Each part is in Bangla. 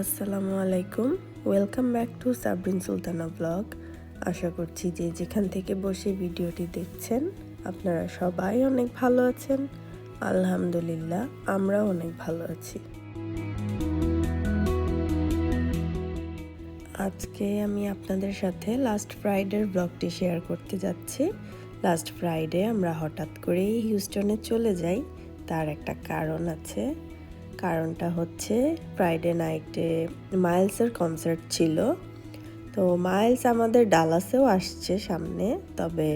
আসসালামু আলাইকুম। Welcome back to Sabrin Sultana blog আশা করছি যে যেখান থেকে বসে ভিডিওটি দেখছেন, আপনারা সবাই অনেক ভালো আছেন। আলহামদুলিল্লাহ, আমরাও অনেক ভালো আছি। আজকে আমি আপনাদের সাথে লাস্ট ফ্রাইডের ব্লগটি শেয়ার করতে যাচ্ছি। লাস্ট ফ্রাইডে আমরা হঠাৎ করেই হিউস্টনে চলে যাই। তার একটা কারণ আছে। কারণটা হচ্ছে ফ্রাইডে নাইটে মাইলসের কনসার্ট ছিল। তো মাইলস আমাদের ডালাসেও আসছে সামনে তবে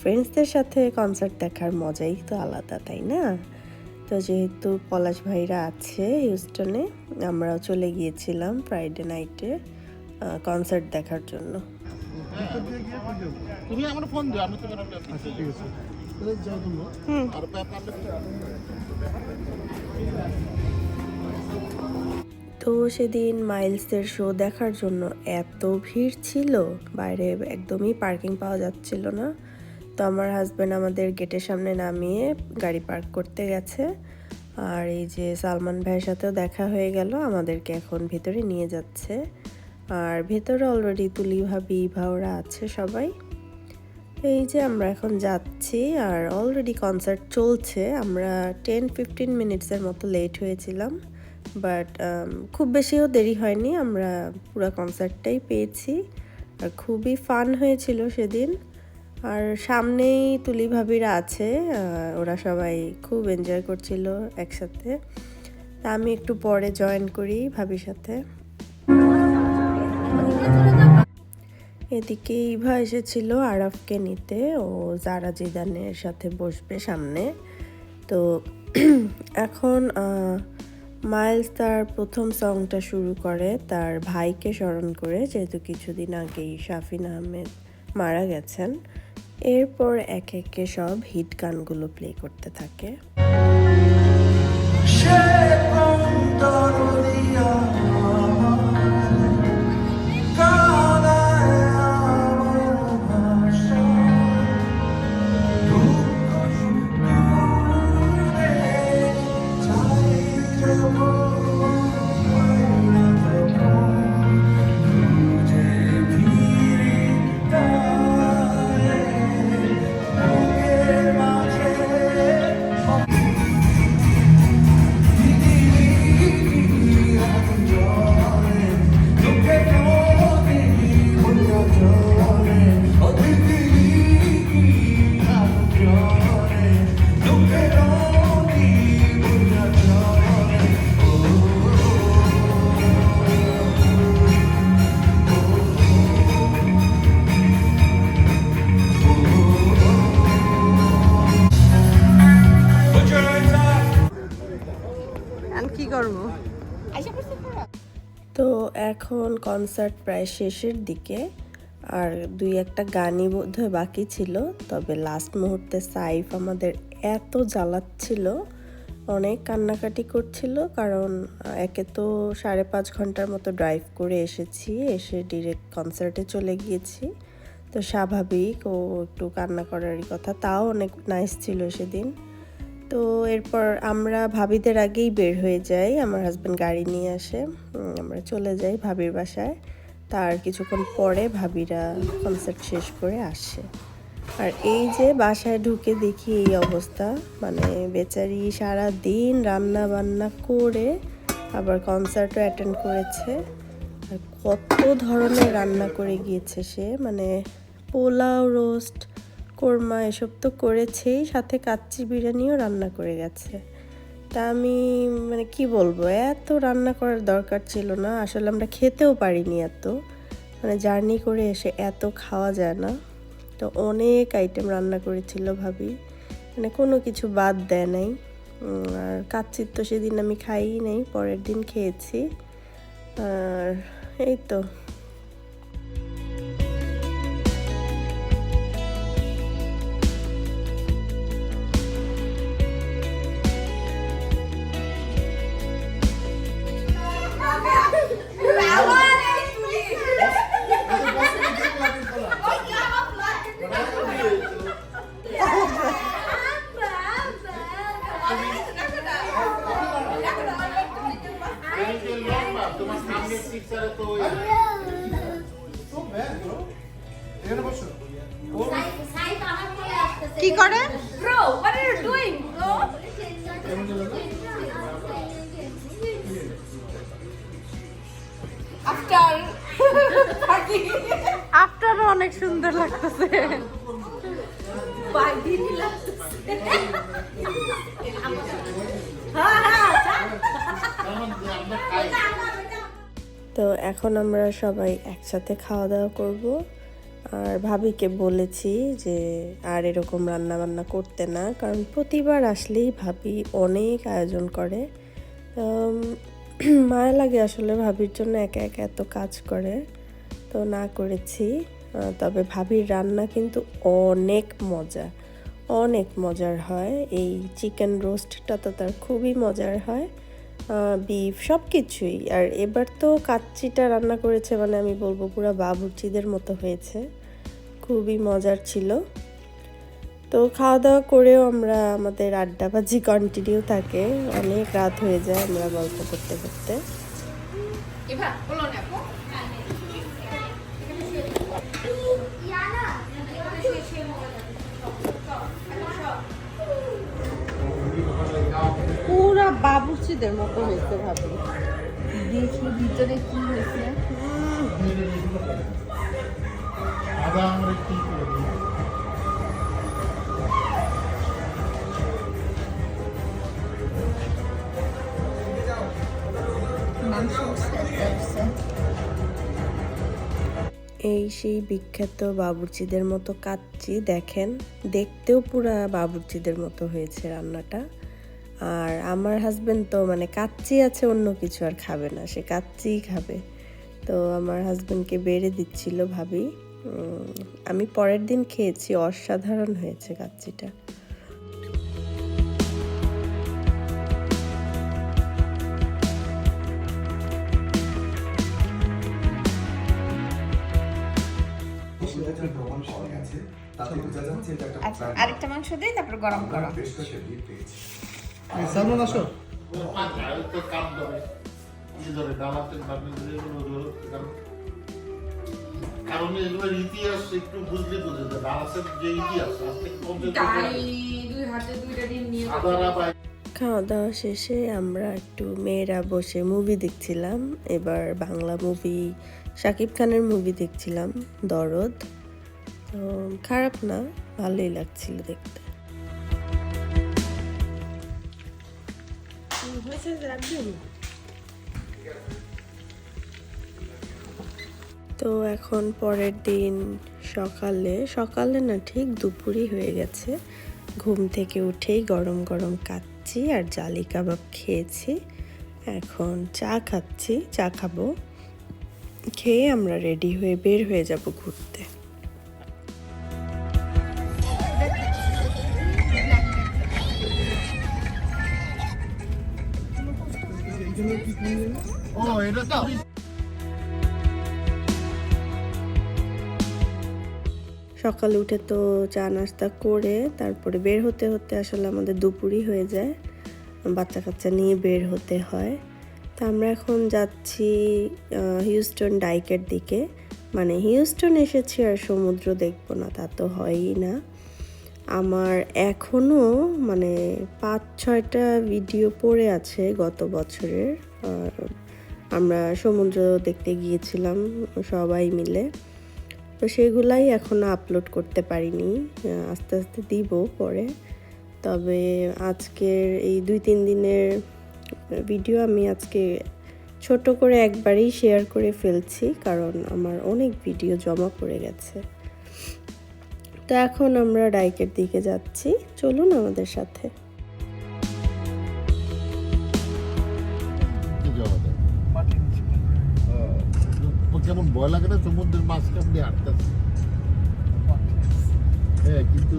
ফ্রেন্ডসদের সাথে কনসার্ট দেখার মজাই তো আলাদা তাই না? তো যেহেতু পলাশ ভাইরা আছে হিউস্টনে আমরাও চলে গিয়েছিলাম ফ্রাইডে নাইটে কনসার্ট দেখার জন্য। তুমি আমার ফোন দিও আমি তোমার আচ্ছা ঠিক আছে। আর তো সেদিন মাইলসের শো দেখার জন্য এত ভিড় ছিল, বাইরে একদমই পার্কিং পাওয়া যাচ্ছিল না। তো আমার হাজব্যান্ড আমাদের গেটের সামনে নামিয়ে গাড়ি পার্ক করতে গেছে। আর এই যে সালমান ভাইয়ের সাথেও দেখা হয়ে গেল, আমাদেরকে এখন ভেতরে নিয়ে যাচ্ছে। আর ভেতরে অলরেডি তুলি ভাবি, ভাওরা আছে সবাই। এই যে আমরা এখন যাচ্ছি, আর অলরেডি কনসার্ট চলছে। আমরা টেন ফিফটিন মিনিটসের মতো লেট হয়েছিলাম। বাট খুব বেশিও দেরি হয়নি। আমরা পুরো কনসার্টটাই পেয়েছি। আর খুবই ফান হয়েছিল সেদিন। আর সামনেই তুলি ভাবিরা আছে ওরা সবাই খুব এনজয় করছিল একসাথে। তা আমি একটু পরে জয়েন করি ভাবির সাথে। এদিকে ইভা এসেছিল আরফকে নিতে। ও জারা জিদানের সাথে বসবে সামনে। তো, এখন মাইলস তার প্রথম সংটা শুরু করে তার ভাইকে স্মরণ করে, যেহেতু কিছুদিন আগেই শাফিন আহমেদ মারা গেছেন। এরপর এক একে সব হিট গানগুলো প্লে করতে থাকে। কনসার্ট প্রায় শেষের দিকে। আর দুই একটা গানই বোধহয় বাকি ছিল। তবে লাস্ট মুহূর্তে সাইফ আমাদের এত জ্বালাচ্ছিল, অনেক কান্নাকাটি করছিল। কারণ একে তো সাড়ে পাঁচ ঘণ্টার মতো ড্রাইভ করে এসেছি, এসে ডিরেক্ট কনসার্টে চলে গিয়েছি। তো স্বাভাবিক ও একটু কান্না করারই কথা। তাও অনেক নাইস ছিল সেদিন। তো এরপর আমরা ভাবিদের আগেই বের হয়ে যাই। আমার হাজব্যান্ড গাড়ি নিয়ে আসে। আমরা চলে যাই ভাবির বাসায়। তার কিছুক্ষণ পরে ভাবিরা কনসার্ট শেষ করে আসে। আর এই যে বাসায় ঢুকে দেখি এই অবস্থা। মানে বেচারি সারা দিন রান্না বান্না করে আবার কনসার্টও অ্যাটেন্ড করেছে। আর কত ধরনের রান্না করে গিয়েছে সে। মানে পোলাও রোস্ট কোরমা এসব তো করেছেই, সাথে কাচ্চি বিরিয়ানিও রান্না করে গেছে। তা আমি মানে কি বলব, এত রান্না করার দরকার ছিল না, আসলে আমরা খেতেও পারিনি এত। মানে জার্নি করে এসে এত খাওয়া যায় না। তো অনেক আইটেম রান্না করেছিল ভাবি। মানে কোনো কিছু বাদ দেয় নাই। আর কাচ্চির তো সেদিন আমি খাইই নাই, পরের দিন খেয়েছি। আর এই তো। কি করে? Bro what are you doing bro after after অনেক সুন্দর লাগতেছে। লাগতেছে। তো এখন আমরা সবাই একসাথে খাওয়া দাওয়া করব। আর ভাবিকে বলেছি যে আর এরকম রান্না বান্না করতে না, কারণ প্রতিবার আসলেই ভাবি অনেক আয়োজন করে। মায়া লাগে আসলে ভাবির জন্য একা একা এত কাজ করে, তো না করেছি। তবে ভাবির রান্না কিন্তু অনেক মজা, অনেক মজার হয়। এই চিকেন রোস্টটা তো তার খুবই মজার হয়। বিফ সব কিছুই আর এবার তো কাচ্চিটা রান্না করেছে মানে আমি বলব পুরো বাবুর্চিদের মতো হয়েছে। খুবই মজার ছিল। তো খাওয়া দাওয়া করেও আমরা আমাদের আড্ডাবাজি কন্টিনিউ থাকে। অনেক রাত হয়ে যায় আমরা গল্প করতে করতে. পুরা বাবুর্চিদের মতো হয়েছে ভাবি। দেখি ভিতরে কি হয়েছে। এই সেই বিখ্যাত বাবুর্চিদের মতো কাচ্চি, দেখেন, দেখতেও পুরা বাবুর্চিদের মতো হয়েছে রান্নাটা। আর আমার হাজবেন্ড তো মানে কাচ্চি আছে, অন্য কিছু আর খাবে না, সে কাচ্চিই খাবে। তো আমার হাজবেন্ডকে বেড়ে দিচ্ছিল ভাবি। আমি পরের দিন খেয়েছি অসাধারণ হয়েছে কাচ্চিটা। আচ্ছা আরেকটা মাংস দিই তারপর গরম করো। সালমান আসো। কাম ধরে। ধরে? ডালাতে কারণ- এগুলোর ইতিহাস একটু বুঝলে বুঝে যাবে যে ইতিহাস আজকে কম দুই হাতে দুইটা ডিম নিয়ে খাওয়া দাওয়া শেষে আমরা একটু মেয়েরা বসে মুভি দেখছিলাম। এবার বাংলা মুভি শাকিব খানের মুভি দেখছিলাম দরদ। তো খারাপ না ভালোই লাগছিল দেখতে। তো এখন পরের দিন সকালে সকালে না ঠিক দুপুরই হয়ে গেছে। ঘুম থেকে উঠেই গরম গরম কাচ্ছি আর জালি কাবাব খেয়েছি। এখন চা খাচ্ছি, চা খাব। খেয়ে আমরা রেডি হয়ে বের হয়ে যাব ঘুরতে। ও, এটা সকালে উঠে তো চা নাস্তা করে তারপরে বের হতে হতে আসলে আমাদের দুপুরই হয়ে যায়। বাচ্চা কাচ্চা নিয়ে বের হতে হয়। তো আমরা এখন যাচ্ছি হিউস্টন ডাইকের দিকে। মানে হিউস্টন এসেছি আর সমুদ্র দেখব না, তা তো হয়ই না। আমার এখনও মানে পাঁচ ছয়টা ভিডিও পড়ে আছে গত বছরের। আমরা সমুদ্র দেখতে গিয়েছিলাম সবাই মিলে। তো সেগুলাই এখনও আপলোড করতে পারিনি। আস্তে আস্তে দিব পরে। তবে আজকের এই দুই, তিন দিনের ভিডিও আমি আজকে ছোট করে একবারেই শেয়ার করে ফেলছি, কারণ আমার অনেক ভিডিও জমা পড়ে গেছে। তো এখন আমরা ডাইকের দিকে যাচ্ছি। চলুন আমাদের সাথে। ভয় লাগে না সমুদ্রের মাঝখান দিয়ে আটকাচ্ছে হ্যাঁ কিন্তু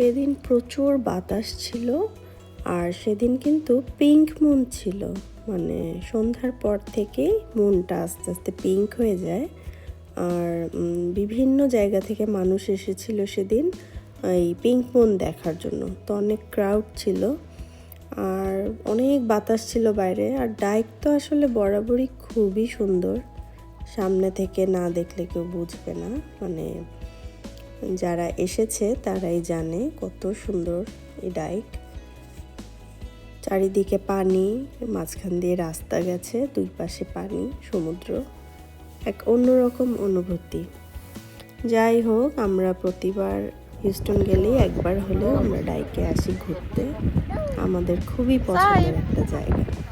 সেদিন প্রচুর বাতাস ছিল আর সেদিন কিন্তু পিঙ্ক মুন ছিল। মানে সন্ধ্যার পর থেকেই মুনটা আস্তে আস্তে পিঙ্ক হয়ে যায়। আর বিভিন্ন জায়গা থেকে মানুষ এসেছিল সেদিন এই পিঙ্ক মুন দেখার জন্য। তো অনেক ক্রাউড ছিল। আর অনেক বাতাস ছিল বাইরে। আর ডাইক তো আসলে বরাবরই খুবই সুন্দর। সামনে থেকে না দেখলে কেউ বুঝবে না। মানে যারা এসেছে তারাই জানে কত সুন্দর এই ডাইক। চারিদিকে পানি, মাঝখান দিয়ে রাস্তা গেছে, দুই পাশে পানি, সমুদ্র, এক অন্যরকম অনুভূতি। যাই হোক, আমরা প্রতিবার হিউস্টন গেলেই একবার হলেও আমরা ডাইকে আসি ঘুরতে। আমাদের খুবই পছন্দের একটা জায়গা।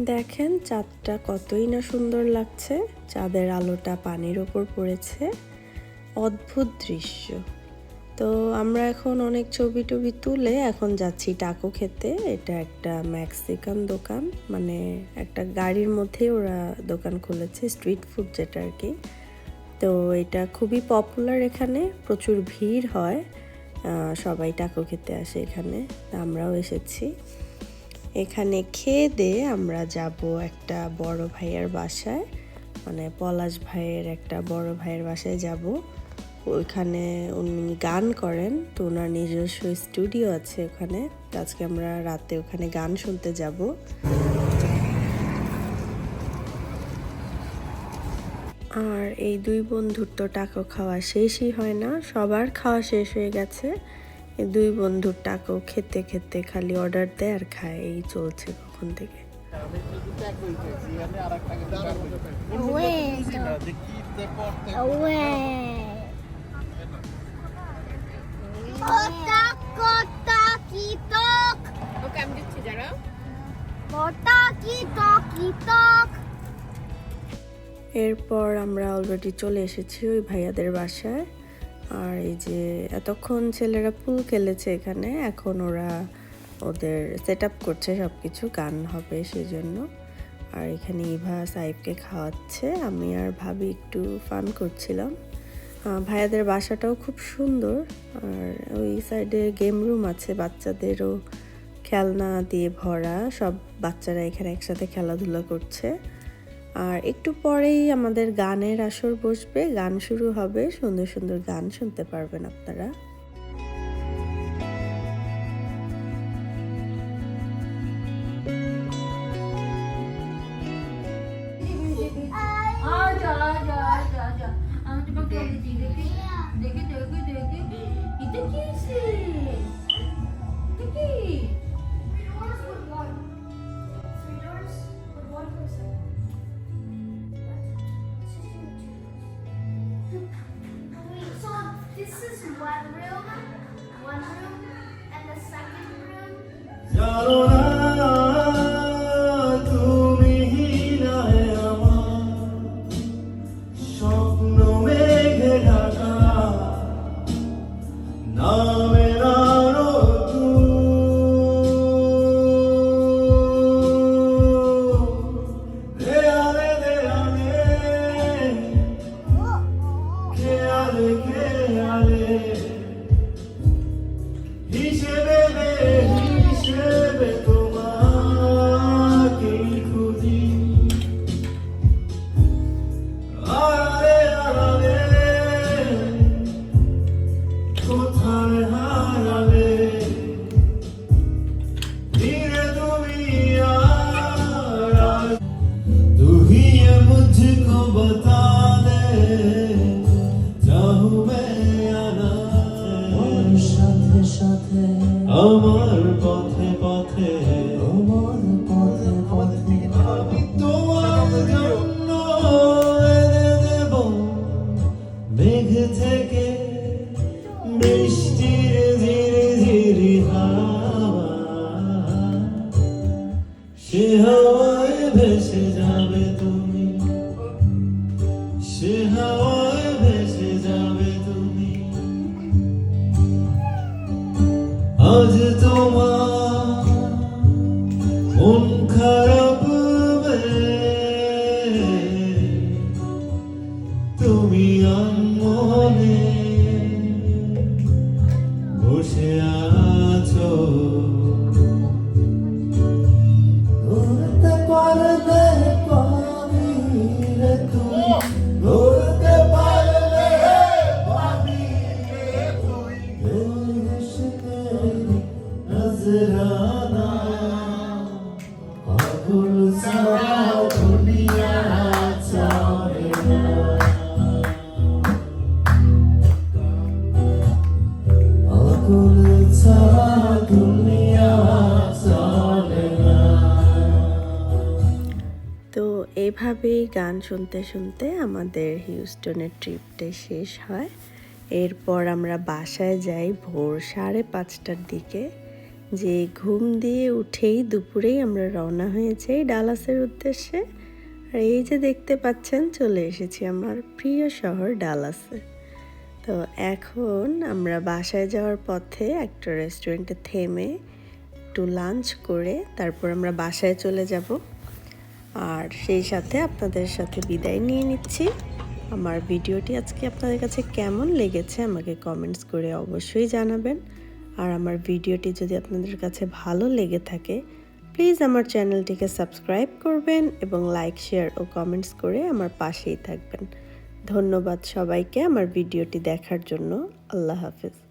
দেখেন চাঁদটা কতই না সুন্দর লাগছে। চাঁদের আলোটা পানির ওপর পড়েছে। অদ্ভুত দৃশ্য। তো আমরা এখন অনেক ছবি টবি তুলে এখন যাচ্ছি টাকো খেতে। এটা একটা মেক্সিকান দোকান। মানে একটা গাড়ির মধ্যেই ওরা দোকান খুলেছে, স্ট্রিট ফুড যেটা আর কি। তো এটা খুবই পপুলার এখানে, প্রচুর ভিড় হয়। সবাই টাকো খেতে আসে এখানে। আমরাও এসেছি। এখানে খেয়ে দিয়ে আমরা যাব একটা বড় ভাইয়ের বাসায়। মানে পলাশ ভাইয়ের একটা বড় ভাইয়ের বাসায় যাব। ওইখানে উনি গান করেন, তো ওনার নিজস্ব স্টুডিও আছে ওখানে। আজকে আমরা রাতে ওখানে গান শুনতে যাব। আর এই দুই বন্ধুর তো টাকা খাওয়া শেষই হয় না, সবার খাওয়া শেষ হয়ে গেছে। দুই বন্ধুর টাকাও খেতে খেতে খালি অর্ডার দেয় আর খায়, এই চলছে কখন থেকে. এরপর আমরা অলরেডি চলে এসেছি ওই ভাইয়াদের বাসায় আর এই যে এতক্ষণ ছেলেরা পুল খেলেছে এখানে, এখন ওরা ওদের সেট আপ করছে সব কিছু গান হবে সেই জন্য আর এখানে ইভা সাইফকে খাওয়াচ্ছে, আমি আর ভাবি একটু ফান করছিলাম। ভাইয়াদের বাসাটাও খুব সুন্দর, আর ওই সাইডে গেম রুম আছে, বাচ্চাদেরও খেলনা দিয়ে ভরা, সব বাচ্চারা এখানে একসাথে খেলাধুলা করছে। আর একটু পরেই আমাদের গানের আসর বসবে, গান শুরু হবে, সুন্দর সুন্দর গান শুনতে পারবেন আপনারা। So this is one room, one room, তো এইভাবেই গান শুনতে শুনতে আমাদের হিউস্টনের ট্রিপটা শেষ হয়। এরপর আমরা বাসায় যাই ভোর সাড়ে পাঁচটার দিকে। যে ঘুম দিয়ে উঠেই দুপুরেই আমরা রওনা হয়েছি ডালাসের উদ্দেশ্যে। আর এই যে দেখতে পাচ্ছেন, চলে এসেছি আমার প্রিয় শহর ডালাসে। তো এখন আমরা বাসায় যাওয়ার পথে একটা রেস্টুরেন্টে থেমে একটু লাঞ্চ করে তারপর আমরা বাসায় চলে যাব। আর সেই সাথে আপনাদের সাথে বিদায় নিয়ে নিচ্ছি। আমার ভিডিওটি আজকে আপনাদের কাছে কেমন লেগেছে আমাকে কমেন্টস করে অবশ্যই জানাবেন। আর আমার ভিডিওটি যদি আপনাদের কাছে ভালো লেগে থাকে প্লিজ আমার চ্যানেলটিকে সাবস্ক্রাইব করবেন এবং লাইক শেয়ার ও কমেন্টস করে আমার পাশেই থাকবেন। ধন্যবাদ সবাইকে আমার ভিডিওটি দেখার জন্য। আল্লাহ হাফিজ।